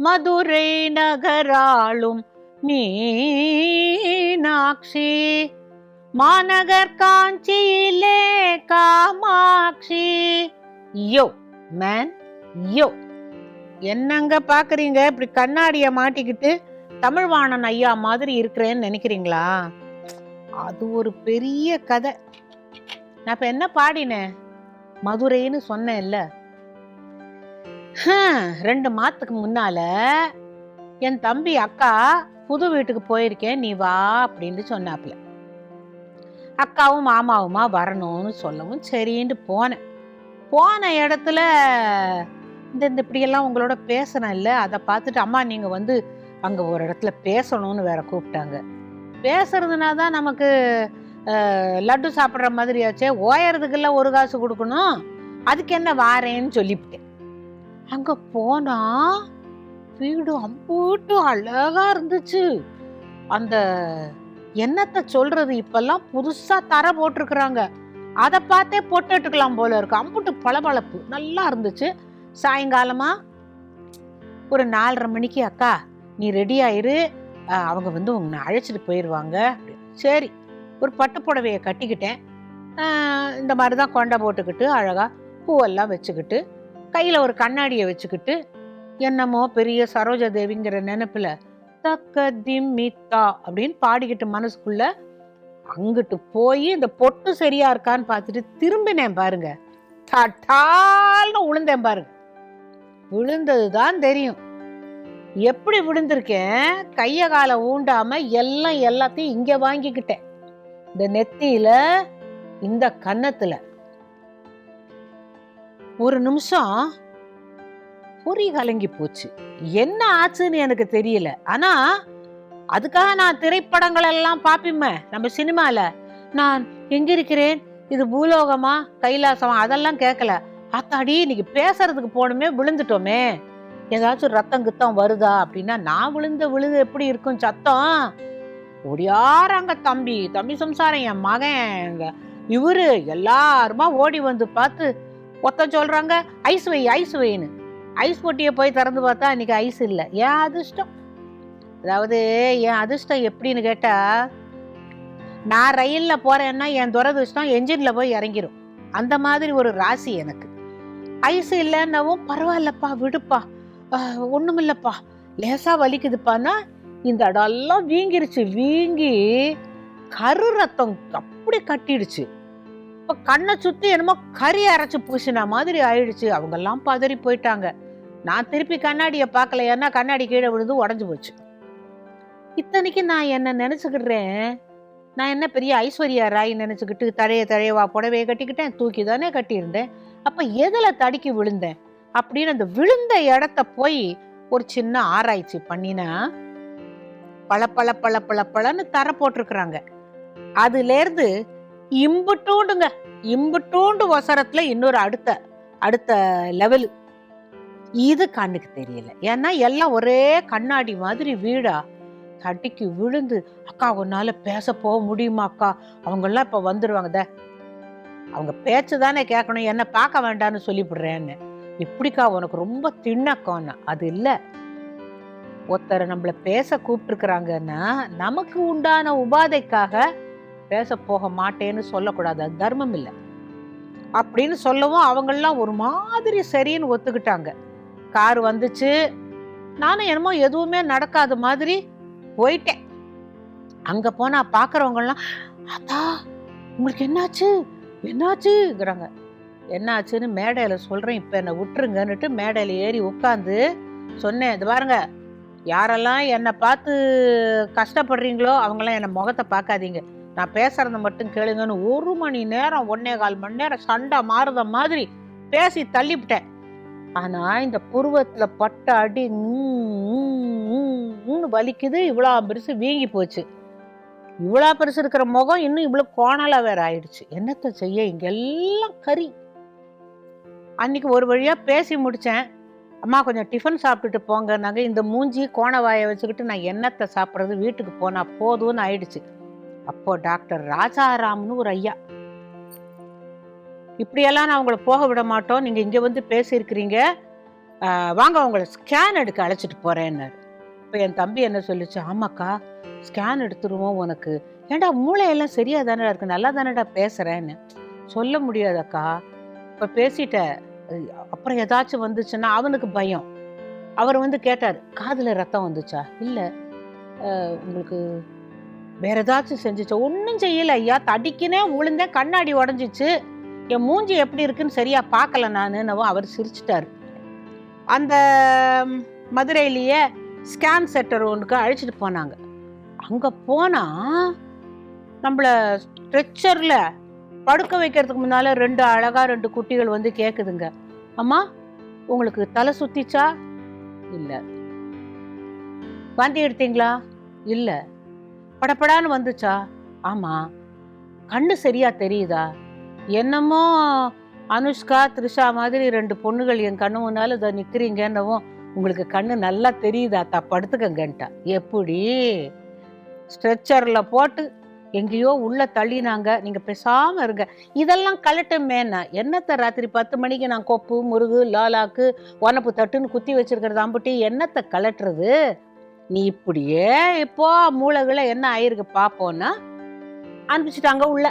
மதுரை நகராளும் நீனாட்சி மாநகர் காஞ்சியிலே காமாட்சி. யோ மேன் யோ. என்னங்க பாக்குறீங்க? இப்படி கண்ணாடிய மாட்டிக்கிட்டு தமிழ்வாணன் ஐயா மாதிரி இருக்கிறேன்னு நினைக்கிறீங்களா? அது ஒரு பெரிய கதை. நான் இப்ப என்ன பாடினேன்? மதுரைன்னு சொன்னேன்ல. ரெண்டு மாதத்துக்கு முன்னால என் தம்பி அக்கா புது வீட்டுக்கு போயிருக்கேன் நீ வா அப்படின்னு சொன்னாப்புல. அக்காவும் மாமாவுமா வரணும்னு சொல்லவும் சரின்ட்டு போனேன். போன இடத்துல இந்த இந்த இப்படியெல்லாம் உங்களோட பேசினேன் இல்லை அதை பார்த்துட்டு அம்மா நீங்கள் வந்து அங்கே ஒரு இடத்துல பேசணும்னு வேற கூப்பிட்டாங்க. பேசுறதுனா தான் நமக்கு லட்டு சாப்பிட்ற மாதிரியாச்சே ஓயறதுக்கெல்லாம் ஒரு காசு கொடுக்கணும் அதுக்கு என்ன வாரேன்னு சொல்லிவிட்டேன். அங்கே போனா வீடு அம்பூட்டு அழகா இருந்துச்சு. அந்த என்னத்தை சொல்றது இப்பெல்லாம் புதுசா தர போட்டிருக்கிறாங்க. அதை பார்த்தே பொட்டுட்டுக்கலாம் போல இருக்கு. அம்புட்டு பளபளப்பு நல்லா இருந்துச்சு. சாயங்காலமா ஒரு நாலரை மணிக்கு அக்கா நீ ரெடி ஆயிரு அவங்க வந்து உன்னை அழைச்சிட்டு போயிடுவாங்க சரி. ஒரு பட்டு புடவையை கட்டிக்கிட்டேன். இந்த மாதிரி தான் கொண்டை போட்டுக்கிட்டு அழகாக பூவெல்லாம் வச்சுக்கிட்டு கையில் ஒரு கண்ணாடியை வச்சுக்கிட்டு என்னமோ பெரிய சரோஜா தேவிங்கிற நினப்பில் தக்க திம்மித்தா அப்படின்னு பாடிக்கிட்டு மனசுக்குள்ள அங்கிட்டு போய் இந்த பொட்டு சரியா இருக்கான்னு பார்த்துட்டு திரும்பினேன் பாருங்க. தட்டால்னு விழுந்தேன் பாருங்க. விழுந்தது தான் தெரியும். எப்படி விழுந்திருக்கேன்? கைய காலை ஊண்டாம எல்லாம் எல்லாத்தையும் இங்கே வாங்கிக்கிட்டேன். இந்த நெத்தியில இந்த கன்னத்துல. ஒரு நிமிஷம். பொறி கலங்கி போச்சு. என்ன ஆச்சுன்னு எனக்கு தெரியல. ஆனா அதுக்காக நான் திரைப்படங்கள் எல்லாம் பாப்பிமே நம்ம சினிமால. நான் எங்க இருக்கிறேன்? இது பூலோகமா? கைலாசமா? அதெல்லாம் கேட்கல அத்தாடி இன்னைக்கு பேசுறதுக்கு போகணுமே விழுந்துட்டோமே. ஏதாச்சும் ரத்தம் கித்தம் வருதா? அப்படின்னா நான் விழுந்த விழுது எப்படி இருக்கும் சத்தம்? ஓடியாராங்க தம்பி. தம்பி சம்சாரம் என் மகன் இவரு எல்லாருமா ஓடி வந்து பார்த்து ஒத்த சொல்கிறாங்க ஐஸ் வை ஐஸ் வைன்னு. ஐஸ் பொட்டியை போய் திறந்து பார்த்தா இன்றைக்கி ஐஸ் இல்லை. ஏன் அதிர்ஷ்டம்? அதாவது என் அதிர்ஷ்டம் எப்படின்னு கேட்டால் நான் ரயில்ல போகிறேன்னா என் துரதிர்ஷ்டம் என்ஜினில் போய் இறங்கிடும் அந்த மாதிரி ஒரு ராசி எனக்கு. ஐஸ் இல்லைன்னவும் பரவாயில்லப்பா விடுப்பா. ஒன்றுமில்லப்பா லேசாக வலிக்குதுப்பான்னா இந்த இடம்லாம் வீங்கிருச்சு வீங்கி கரு ரத்தம் அப்படி கட்டிடுச்சு. இப்ப கண்ணை சுற்றி என்னமோ கறி அரைச்சி பூசின மாதிரி ஆயிடுச்சு. அவங்கெல்லாம் பதறி போயிட்டாங்க. நான் திருப்பி கண்ணாடியை பார்க்கல. ஏன்னா கண்ணாடி கீழே விழுந்து உடஞ்சு போச்சு. இத்தனைக்கு நான் என்ன நினச்சிக்கிடுறேன்? நான் என்ன பெரிய ஐஸ்வர்யா ராய் நினச்சிக்கிட்டு தழைய தழையவா புடவையை கட்டிக்கிட்டேன். தூக்கி தானே கட்டியிருந்தேன். அப்போ எதுல தடுக்கி விழுந்தேன்? அப்படின்னு அந்த விழுந்த இடத்த போய் ஒரு சின்ன ஆராய்ச்சி பண்ணினா பல பல பல பல பலன்னு தர போட்டிருக்கிறாங்க. அதுலேருந்து இம்புட்டூண்டுங்க. இம்புட்டூண்டு ஒசரத்துல இன்னொரு அடுத்த அடுத்த லெவலு இது கண்ணுக்கு தெரியல. ஏன்னா எல்லாம் ஒரே கண்ணாடி மாதிரி வீடா. தட்டிக்கு விழுந்து அக்கா உன்னால பேச போக முடியுமா அக்கா? அவங்கெல்லாம் இப்ப வந்துடுவாங்க த அவங்க பேச்சு தானே கேட்கணும். என்ன பார்க்க வேண்டாம்னு சொல்லிவிடுறேன்னு. இப்படிக்கா உனக்கு ரொம்ப திண்ணக்கம்னா. அது இல்லை. ஒருத்தரை நம்மளை பேச கூப்பிட்டுருக்குறாங்கன்னா நமக்கு உண்டான உபாதைக்காக பேச போக மாட்டேன்னு சொல்லக்கூடாது. அது தர்மம் இல்லை. அப்படின்னு சொல்லவும் அவங்கெல்லாம் ஒரு மாதிரி சரின்னு ஒத்துக்கிட்டாங்க. கார் வந்துச்சு. நானும் என்னமோ எதுவுமே நடக்காத மாதிரி போயிட்டேன். அங்கே போனால் பாக்குறவங்கலாம் அதா உங்களுக்கு என்னாச்சு? என்னாச்சுங்கிறாங்க. என்னாச்சுன்னு மேடையில் சொல்கிறேன் இப்போ என்னை விட்டுருங்கன்னுட்டு மேடையில் ஏறி உட்காந்து சொன்னேன் இது பாருங்க யாரெல்லாம் என்னை பார்த்து கஷ்டப்படுறீங்களோ அவங்களாம் என்னை முகத்தை பார்க்காதீங்க. நான் பேசுறத மட்டும் கேளுங்கன்னு ஒரு மணி நேரம் ஒன்னே கால் மணி நேரம் சண்டை மாறுத மாதிரி பேசி தள்ளிவிட்டேன். ஆனா இந்த புருவத்துல பட்ட அடி வலிக்குது இவ்வளோ பெருசு வீங்கி போச்சு. இவ்வளோ பெருசு இருக்கிற முகம் இன்னும் இவ்வளோ கோணலாக வேற ஆயிடுச்சு. என்னத்தை செய்ய? இங்கெல்லாம் கறி. அன்னைக்கு ஒரு வழியாக பேசி முடித்தேன் அம்மா கொஞ்சம் டிஃபன் சாப்பிட்டுட்டு போங்கன்னாங்க. இந்த மூஞ்சி கோண வாயை வச்சுக்கிட்டு நான் என்னத்தை சாப்பிட்றது? வீட்டுக்கு போனால் போதும்னு ஆயிடுச்சு. அப்போ டாக்டர் ராஜாராம்னு ஒரு ஐயா. இப்படியெல்லாம் நான் உங்களை போக விட மாட்டோம். நீங்க இங்கே வந்து பேசியிருக்கிறீங்க. வாங்க உங்களை ஸ்கேன் எடுக்க அழைச்சிட்டு போகிறேன்னாரு இப்போ என் தம்பி என்ன சொல்லிச்சு? ஆமாக்கா ஸ்கேன் எடுத்துருவோம் உனக்கு. ஏன்டா மூளையெல்லாம் சரியாக தானடா இருக்கு? நல்லா தானடா பேசுகிறேன்னு சொல்ல முடியாதக்கா. இப்போ பேசிட்ட அப்புறம் ஏதாச்சும் வந்துச்சுன்னா அவனுக்கு பயம். அவர் வந்து கேட்டார் காதுல ரத்தம் வந்துச்சா? இல்லை. உங்களுக்கு வேற ஏதாச்சும் செஞ்சுச்சா. ஒன்றும் செய்யலை ஐயா. தடிக்கினே விழுந்தேன் கண்ணாடி உடஞ்சிச்சு. என் மூஞ்சி எப்படி இருக்குன்னு சரியா பார்க்கல நானுன்னவும் அவர் சிரிச்சிட்டார். அந்த மதுரையிலேயே ஸ்கேன் சென்டர் ஒன்றுக்கு அழைச்சிட்டு போனாங்க. அங்கே போனால் நம்மள ஸ்ட்ரெச்சரில் படுக்க வைக்கிறதுக்கு முன்னால் ரெண்டு அழகாக ரெண்டு குட்டிகள் வந்து கேட்குதுங்க அம்மா உங்களுக்கு தலை சுத்திச்சா? இல்லை. வாந்தி எடுத்தீங்களா? இல்லை. படப்படான்னு வந்துச்சா? ஆமாம் கண்ணு சரியா தெரியுதா? என்னமோ அனுஷ்கா த்ரிஷா மாதிரி ரெண்டு பொண்ணுகள் என் கண்ணு முன்னாலும் இதை நிக்கிறீங்கன்னவும் உங்களுக்கு கண்ணு நல்லா தெரியுதா? தா படுத்துக்கங்கன்ட்டா எப்படி? ஸ்ட்ரெச்சரில் போட்டு எங்கேயோ உள்ளே தள்ளினாங்க. நீங்கள் பேசாமல் இருங்க. இதெல்லாம் கலட்டுமேன்னா என்னத்த ராத்திரி பத்து மணிக்கு நான் கொப்பு முருகு லாலாக்கு ஒனப்பு தட்டுன்னு குத்தி வச்சிருக்கிறது அம்புட்டி என்னத்த கலட்டுறது? நீ இப்படியே இப்போ மூளைகளை என்ன ஆயிருக்கு பார்ப்போம்னா அனுப்பிச்சிட்டாங்க உள்ள.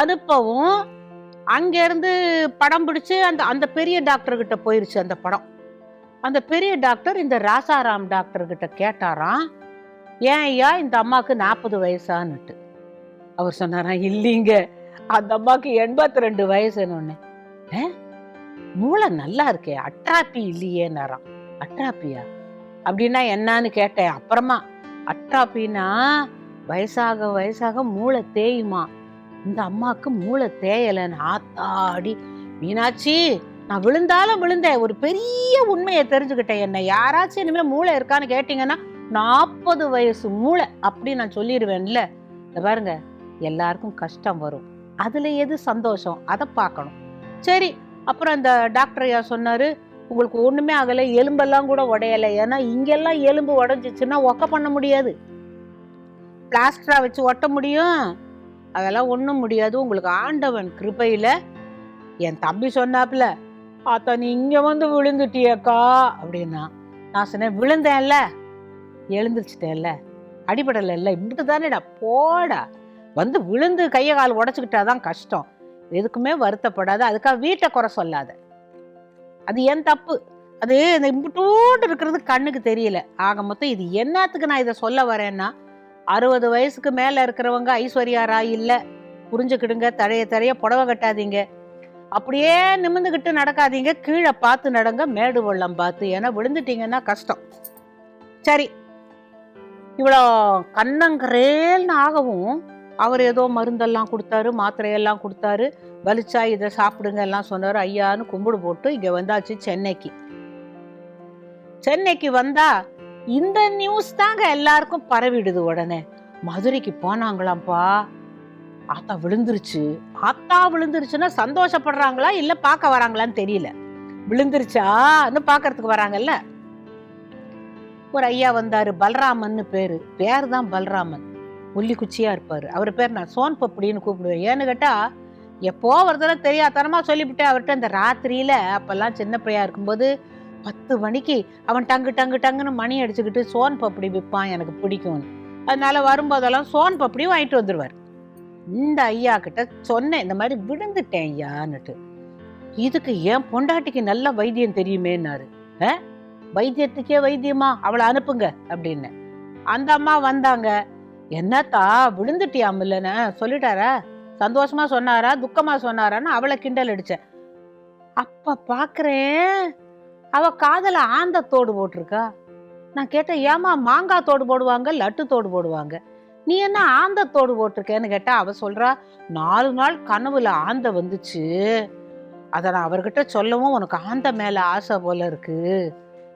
அனுப்பவும் அங்கேருந்து படம் பிடிச்சி அந்த அந்த பெரிய டாக்டர் கிட்ட போயிருச்சு அந்த படம். அந்த பெரிய டாக்டர் இந்த ராசாராம் டாக்டர்கிட்ட கேட்டாராம் ஏன் ஐயா இந்த அம்மாவுக்கு நாற்பது வயசான்னுட்டு. அவர் சொன்னாராம் இல்லைங்க அந்த அம்மாவுக்கு எண்பத்தி ரெண்டு வயசுன்னு மூளை நல்லா இருக்கே அட்ராப்பி இல்லையேன்னாராம் அட்ராப்பியா அப்படின்னா என்னன்னு கேட்டேன். அப்புறமா அட்ராப்பின்னா வயசாக வயசாக மூளை தேயுமா? இந்த அம்மாவுக்கு மூளை தேயலைன்னு ஆத்தாடி. மீனாட்சி நான் விழுந்தாலும் விழுந்தேன். ஒரு பெரிய உண்மையை தெரிஞ்சுக்கிட்டேன். என்ன யாராச்சும் இனிமேல் மூளை இருக்கான்னு கேட்டிங்கன்னா நாற்பது வயசு மூளை. அப்படி நான் சொல்லிடுவேன்ல. இந்த பாருங்க எல்லாருக்கும் கஷ்டம் வரும். அதில் எது சந்தோஷம்? அதை பார்க்கணும். சரி அப்புறம் இந்த டாக்டர் ஐயா சொன்னார் உங்களுக்கு ஒன்றுமே ஆகலை எலும்பெல்லாம் கூட உடையலை. ஏன்னா இங்கெல்லாம் எலும்பு உடஞ்சிச்சுன்னா ஒக்க பண்ண முடியாது. பிளாஸ்டரா வச்சு ஒட்ட முடியும். அதெல்லாம் ஒன்றும் முடியாது. உங்களுக்கு ஆண்டவன் கிருப்பையில் என் தம்பி சொன்னாப்புல அத்தா நீ இங்கே வந்து விழுந்துட்டியக்கா. அப்படின்னா நான் சொன்னேன் விழுந்தேன்ல எழுந்திரிச்சிட்டேன்ல அடிபடலைல்ல இப்படி தானேடா போடா. வந்து விழுந்து கையை கால் உடச்சிக்கிட்டாதான் கஷ்டம். எதுக்குமே வருத்தப்படாத அதுக்காக வீட்டை குறை சொல்லாத. அது ஏன் தப்பு. அது இந்த இம்புட்டோண்டு இருக்கிறது கண்ணுக்கு தெரியல. ஆக மொத்தம் இது என்னத்துக்கு நான் இதை சொல்ல வரேன்னா அறுபது வயசுக்கு மேலே இருக்கிறவங்க ஐஸ்வர்யா ராய் புரிஞ்சுக்கிடுங்க தழைய தழைய புடவை கட்டாதீங்க. அப்படியே நிமிந்துக்கிட்டு நடக்காதீங்க. கீழே பார்த்து நடங்க. மேடு வெள்ளம் பார்த்து. ஏன்னா விழுந்துட்டீங்கன்னா கஷ்டம். சரி. இவ்வளோ கண்ணங்கரேல்னு ஆகவும் அவர் ஏதோ மருந்தெல்லாம் கொடுத்தாரு மாத்திரையெல்லாம் கொடுத்தாரு. வலிச்சா இதை சாப்பிடுங்க எல்லாம் சொன்னார். ஐயான்னு கும்பிடு போட்டு இங்க வந்தாச்சு சென்னைக்கு. சென்னைக்கு வந்தா இந்த நியூஸ் தாங்க எல்லாருக்கும் பரவிடுது உடனே. மதுரைக்கு போனாங்களாம்ப்பா? ஆத்தா விழுந்துருச்சு. ஆத்தா விழுந்துருச்சுன்னா சந்தோஷப்படுறாங்களா? இல்ல பார்க்க வராங்களான்னு தெரியல. விழுந்துருச்சான்னு பார்க்கறதுக்கு வராங்கல்ல? ஒரு ஐயா வந்தாரு பல்ராமன்னு பேரு. பேர் தான் பல்ராமன். ஒல்லி குச்சியா இருப்பாரு. அவர் பேர் நான் சோன்பப்படின்னு கூப்பிடுவேன். ஏன்னு கேட்டா எப்போ ஒரு தடவை தெரியாதனமா சொல்லிவிட்டு அவர்கிட்ட அந்த ராத்திரியில அப்பெல்லாம் சின்ன பிள்ளையா இருக்கும்போது பத்து மணிக்கு அவன் டங்கு டங்கு டங்குன்னு மணி அடிச்சுக்கிட்டு சோன் பப்படி விற்பான் எனக்கு பிடிக்கும்னு. அதனால வரும்போதெல்லாம் சோன் பப்படியும் வாங்கிட்டு வந்துடுவார் இந்த ஐயா கிட்ட சொன்னேன் இந்த மாதிரி விழுந்துட்டேன் ஐயான்னுட்டு. இதுக்கு ஏன் பொண்டாட்டிக்கு நல்ல வைத்தியம் தெரியுமேன்னாரு. "ஆ? வைத்தியத்துக்கே வைத்தியமா? அவளை அனுப்புங்க அப்படின்னு. அந்த அம்மா வந்தாங்க. என்னத்தா விழுந்துட்டியாமில்லன்னு சொல்லிட்டாரா? சந்தோஷமா சொன்னாரா துக்கமா சொன்னாரான்னு அவளை கிண்டல் அடிச்சேன். அப்ப பாக்குறேன் அவ காதல ஆந்த தோடு போட்டிருக்கா? நான் கேட்டேன் ஏமா மாங்காய் தோடு போடுவாங்க லட்டு தோடு போடுவாங்க? நீ என்ன ஆந்த தோடு போட்டிருக்கேன்னு கேட்டா அவ சொல்றா நாலு நாள் கனவுல ஆந்த வந்துச்சு. அதை நான் அவர்கிட்ட சொல்லவும் உனக்கு ஆந்த மேல ஆசை போல இருக்கு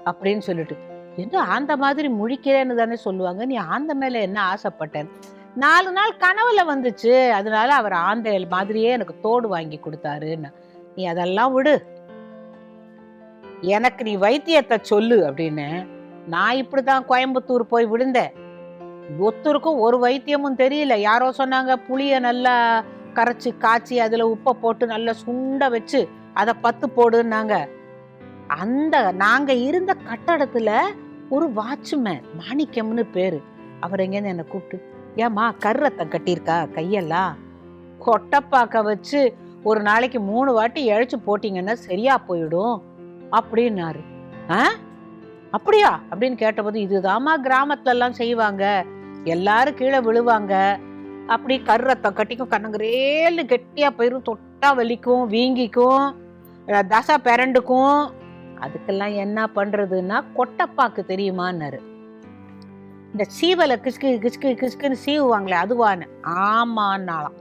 அப்படின்னு சொல்லிட்டு. என்ன ஆந்த மாதிரி முழிக்கிறேன்னு தானே சொல்லுவாங்க நீ ஆந்த மேல என்ன ஆசைப்பட்டேன் நாலு நாள் கனவுல வந்துச்சு. அதனால அவர் ஆந்தையல் மாதிரியே எனக்கு தோடு வாங்கி கொடுத்தாருன்னு. நீ அதெல்லாம் விடு. எனக்கு நீ வைத்தியத்தை சொல்லு அப்படின்னு நான் இப்படிதான் கோயம்புத்தூர் போய் விழுந்தேன். ஒருத்தருக்கும் ஒரு வைத்தியமும் தெரியல. யாரோ சொன்னாங்க புளிய நல்லா கரைச்சி காய்ச்சி அதுல உப்பை போட்டு நல்லா சுண்ட வச்சு அதை பத்து போடுன்னாங்க. அந்த நாங்க இருந்த கட்டடத்துல ஒரு வாட்ச்மேன் மாணிக்கம்னு பேரு. அவர் எங்கேருந்து என்னை கூப்பிட்டு ஏம்மா கர்றத்தை கட்டியிருக்கா? கையெல்லாம் கொட்டப்பாக்க வச்சு ஒரு நாளைக்கு மூணு வாட்டி இழைச்சு போட்டீங்கன்னா சரியா போயிடும். அப்படின்னாரு. ஆ? அப்படியா? அப்படின்னு கேட்டபோது இதுதாம்மா கிராமத்துல எல்லாம் செய்வாங்க. எல்லாரும் கீழே விழுவாங்க. அப்படி கர்றத்தை கட்டிக்கும் கண்ணங்கரேன்னு கெட்டியா போயிடும் தொட்டா வலிக்கும் வீங்கிக்கும் அஹ் தசை பிறண்டுக்கும் அதுக்கெல்லாம் என்ன பண்றதுன்னா கொட்டப்பாக்கு தெரியுமான்னாரு. இந்த சீவலை கிசுக்கு கிஸ்கு கிசுக்குன்னு சீவுவாங்களே அதுவான்னு. ஆமான்னாலாம்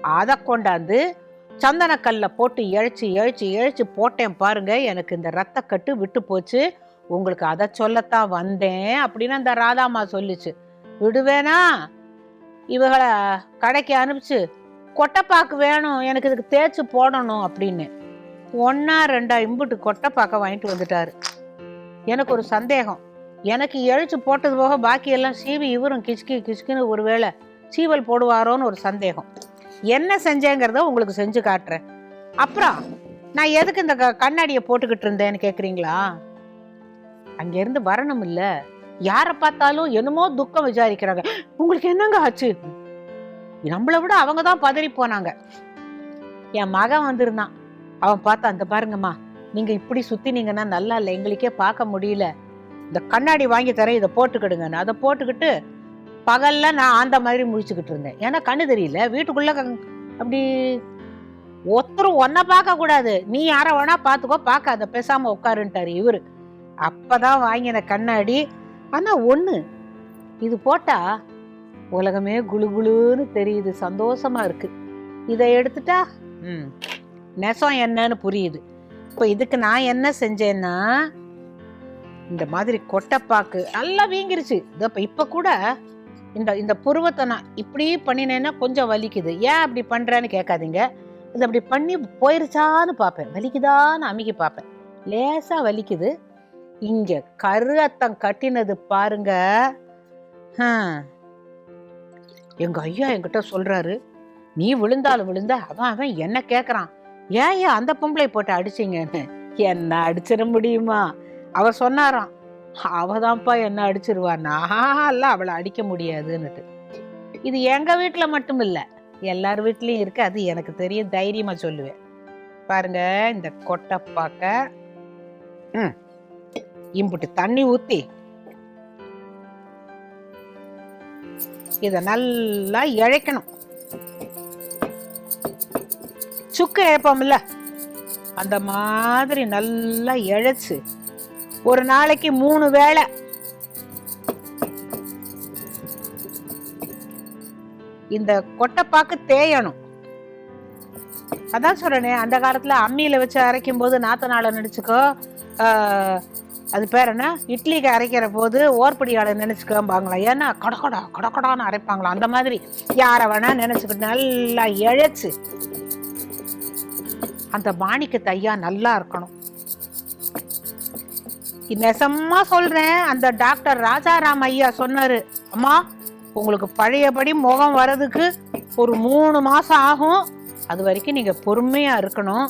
அதை கொண்டாந்து சந்தனக்கல்ல போட்டு இழைச்சி இழைச்சி இழைச்சி போட்டேன் பாருங்க எனக்கு இந்த ரத்தக்கட்டு விட்டு போச்சு. உங்களுக்கு அதை சொல்லத்தான் வந்தேன் அப்படின்னு அந்த ராதாமா சொல்லுச்சு. விடுவேனா? இவகளை கடைக்கு அனுப்பிச்சு கொட்டைப்பாக்கு வேணும் எனக்கு இதுக்கு தேய்ச்சி போடணும் அப்படின்னு. ஒன்னா ரெண்டா இம்புட்டு கொட்டைப்பாக்க வாங்கிட்டு வந்துட்டாரு. எனக்கு ஒரு சந்தேகம். எனக்கு எழுச்சி போட்டது போக பாக்கியெல்லாம் சீவி இவரும் கிச்கி கிச்கின்னு ஒருவேளை சீவல் போடுவாரோன்னு ஒரு சந்தேகம். என்ன செஞ்சேங்கிறத உங்களுக்கு செஞ்சு காட்டுறேன். அப்புறம் நான் எதுக்கு இந்த க- கண்ணாடியை போட்டுக்கிட்டு இருந்தேன்னு கேட்குறீங்களா அங்கேருந்து வரணும் இல்லை. யாரை பார்த்தாலும் என்னமோ துக்கம் விசாரிக்கிறாங்க. உங்களுக்கு என்னங்க ஆச்சு? நம்மளை விட அவங்க தான் பதறி போனாங்க. என் மகன் வந்திருந்தான். அவன் பார்த்து அந்த பாருங்கம்மா. நீங்கள் இப்படி சுற்றினீங்கன்னா நல்லா இல்லை. எங்களுக்கே பார்க்க முடியல. இந்த கண்ணாடி வாங்கி தரேன் இதை போட்டுக்கிடுங்கன்னு. அதை போட்டுக்கிட்டு பகல்ல நான் ஆந்த மாதிரி முழிச்சுக்கிட்டு இருந்தேன். ஏன்னா கண்ணு தெரியல வீட்டுக்குள்ள அப்படி ஒருத்தரும் ஒன்றை பார்க்க கூடாது நீ யாரை வேணா பார்த்துக்கோ பார்க்காத பேசாம உட்காருன்ட்டாரு அப்போ அப்பதான் வாங்கின கண்ணாடி. ஆனால் ஒன்று இது போட்டா உலகமே குளு குளுன்னு தெரியுது சந்தோஷமா இருக்கு. இதை எடுத்துட்டா ம் நெசம் என்னன்னு புரியுது. இப்போ இதுக்கு நான் என்ன செஞ்சேன்னா இந்த மாதிரி கொட்டைப்பாக்கு நல்லா வீங்கிருச்சு. இதப்போ இப்போ கூட இந்த இந்த புருவத்தை நான் இப்படி பண்ணினேன்னா கொஞ்சம் வலிக்குது. ஏன் அப்படி பண்ணுறேன்னு கேட்காதீங்க. இது அப்படி பண்ணி போயிருச்சான்னு பார்ப்பேன். வலிக்குதான்னு அமைக்கி பார்ப்பேன். லேசாக வலிக்குது. இங்கே கருத்தம் கட்டினது பாருங்க. எங்கள் ஐயா என்கிட்ட சொல்கிறாரு நீ விழுந்தாலும் விழுந்த அவன் அவன் என்ன கேட்குறான் ஏன் ஏன் அந்த பொம்பளை போட்டு அடிச்சீங்கன்னு? என்ன அடிச்சிட முடியுமா? அவர் சொன்னாராம் அவதான்ப்பா என்ன அடிச்சிருவான்னா? அவளை அடிக்க முடியாதுன்னுட்டு. இது எங்க வீட்டில் மட்டும் இல்லை எல்லார் வீட்லேயும் இருக்கு அது எனக்கு தெரியும் தைரியமா சொல்லுவேன். பாருங்க இந்த கொட்டைப்பாக்க ம், இம்புட்டு தண்ணி ஊத்தி. இதை நல்லா இழைக்கணும். சுக்கு ஏப்பம்ல அந்த மாதிரி நல்லா இழைச்சு ஒரு நாளைக்கு மூணு வேளை. இந்த கொட்டைப்பாக்கு தேயணும். அதான் சொல்றேனே அந்த காலத்துல அம்மியில வச்சு அரைக்கும் போது நாத்த நாளை நினைச்சுக்கோ அது பேர் என்ன? இட்லிக்கு அரைக்கிற போது ஓர்படியாளை நினைச்சுக்கோம்பாங்களா? ஏன்னா கடக்கடா கடக்கடான்னு அரைப்பாங்களா? அந்த மாதிரி. யாரை வேணா நினைச்சுக்கிட்டு நல்லா இழைச்சு. அந்த மாணிக்க தையா நல்லா இருக்கணும். நெசமா சொல்றேன். அந்த டாக்டர் ராஜாராம் ஐயா சொன்னாரு அம்மா உங்களுக்கு பழையபடி முகம் வர்றதுக்கு ஒரு மூணு மாசம் ஆகும். அது வரைக்கும் நீங்க பொறுமையா இருக்கணும்.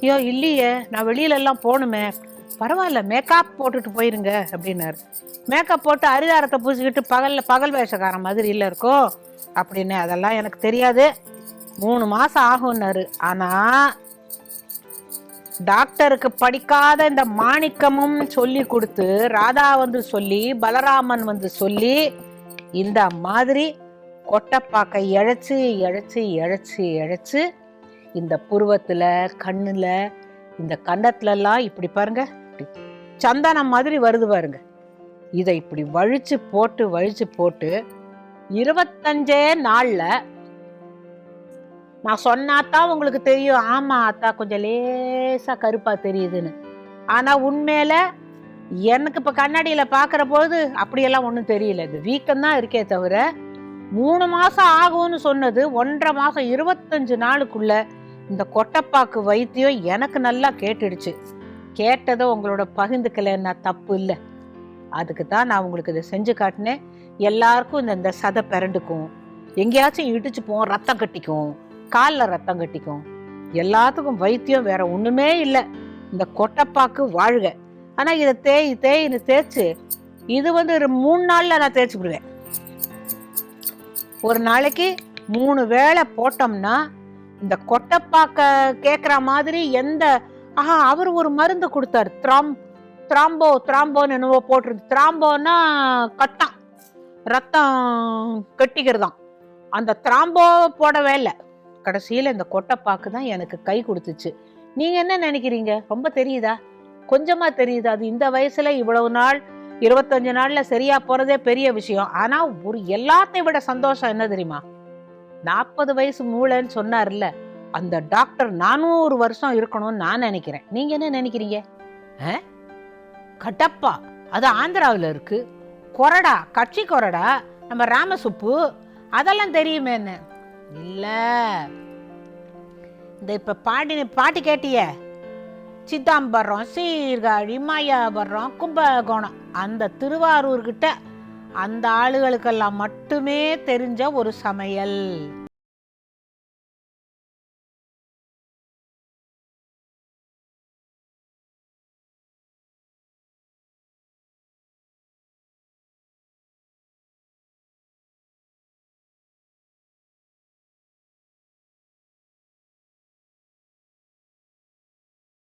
ஐயோ இல்லையே நான் வெளியில எல்லாம் போகணுமே. பரவாயில்ல மேக்கப் போட்டுட்டு போயிருங்க அப்படின்னாரு. மேக்கப் போட்டு அரிதாரத்தை பூசிக்கிட்டு பகல்ல பகல் வேஷக்காரன் மாதிரி இல்லை இருக்கோ? அப்படின்னு அதெல்லாம் எனக்கு தெரியாது. மூணு மாசம் ஆகும்னாரு. ஆனா டாக்டருக்கு படிக்காத இந்த மாணிக்கமும் சொல்லி கொடுத்து ராதா வந்து சொல்லி பலராமன் வந்து சொல்லி இந்த மாதிரி கொட்டைப்பாக்கை இழைச்சி இழைச்சி இழைச்சி இழைச்சி இந்த புருவத்தில் கண்ணில் இந்த கன்னத்துலலாம் இப்படி பாருங்க இப்படி சந்தனம் மாதிரி வருது பாருங்க. இதை இப்படி வழித்து போட்டு வழித்து போட்டு இருபத்தஞ்சே நாளில் நான் சொன்னாதான் உங்களுக்கு தெரியும். ஆமாம் அத்தா கொஞ்சம் லேசாக கருப்பாக தெரியுதுன்னு. ஆனால் உண்மையில் எனக்கு இப்போ கண்ணாடியில் பார்க்குற போது அப்படியெல்லாம் ஒன்றும் தெரியல. இந்த வீக்கம்தான் இருக்கே தவிர மூணு மாதம் ஆகும்னு சொன்னது ஒன்றரை மாதம் இருபத்தஞ்சு நாளுக்குள்ள இந்த கொட்டப்பாக்கு வைத்தியம் எனக்கு நல்லா கேட்டுடுச்சு. கேட்டதை உங்களோட பகிர்ந்துக்கலைன்னா தப்பு இல்லை. அதுக்கு தான் நான் உங்களுக்கு இதை செஞ்சு காட்டினேன். எல்லாருக்கும் இந்த இந்த சதை பிறண்டுக்கும். எங்கேயாச்சும் இடிச்சுப்போம் ரத்தம் கட்டிக்கும். காலில் ரத்தம் கட்டிக்கும். எல்லாத்துக்கும் வைத்தியம் வேற ஒன்றுமே இல்லை. இந்த கொட்டைப்பாக்கு வாழ்க. ஆனால் இதை தேய் தேயின்னு தேய்ச்சு இது வந்து ஒரு மூணு நாளில் நான் தேய்ச்சி விடுவேன். ஒரு நாளைக்கு மூணு வேளை போட்டோம்னா இந்த கொட்டைப்பாக்க கேட்குற மாதிரி எந்த ஆஹா அவர் ஒரு மருந்து கொடுத்தாரு. த்ராம் த்ராம்போ த்ராம்போன்னு என்னவோ போட்டிருந்து த்ராம்போன்னா கட்டம். ரத்தம் கட்டிக்கிறதாம். அந்த த்ராம்போ போடவே இல்லை. கடைசியில் இந்த கொட்டைப்பாக்கு தான் எனக்கு கை கொடுத்துச்சு. நீங்கள் என்ன நினைக்கிறீங்க? ரொம்ப தெரியுதா? கொஞ்சமாக தெரியுது. அது இந்த வயசில் இவ்வளவு நாள் இருபத்தஞ்சு நாளில் சரியா போகிறதே பெரிய விஷயம். ஆனால் ஒரு எல்லாத்தையும் விட சந்தோஷம் என்ன தெரியுமா? நாற்பது வயசு மூளைன்னு சொன்னார்ல அந்த டாக்டர் நானூறு வருஷம் இருக்கணும்னு நான் நினைக்கிறேன். நீங்கள் என்ன நினைக்கிறீங்க? ஆ? கட்டப்பா அது ஆந்திராவில் இருக்கு. கொரடா கட்சி கொரடா நம்ம ராமசுப்பு அதெல்லாம் தெரியுமே என்ன இல்லை. இந்த இப்போ பாடின பாட்டு கேட்டிய? சிதாம்பரம் சீர்காழி மாயாபுரம் கும்பகோணம். அந்த திருவாரூர்கிட்ட அந்த ஆளுகளுக்கெல்லாம் மட்டுமே தெரிஞ்ச ஒரு சமையல்.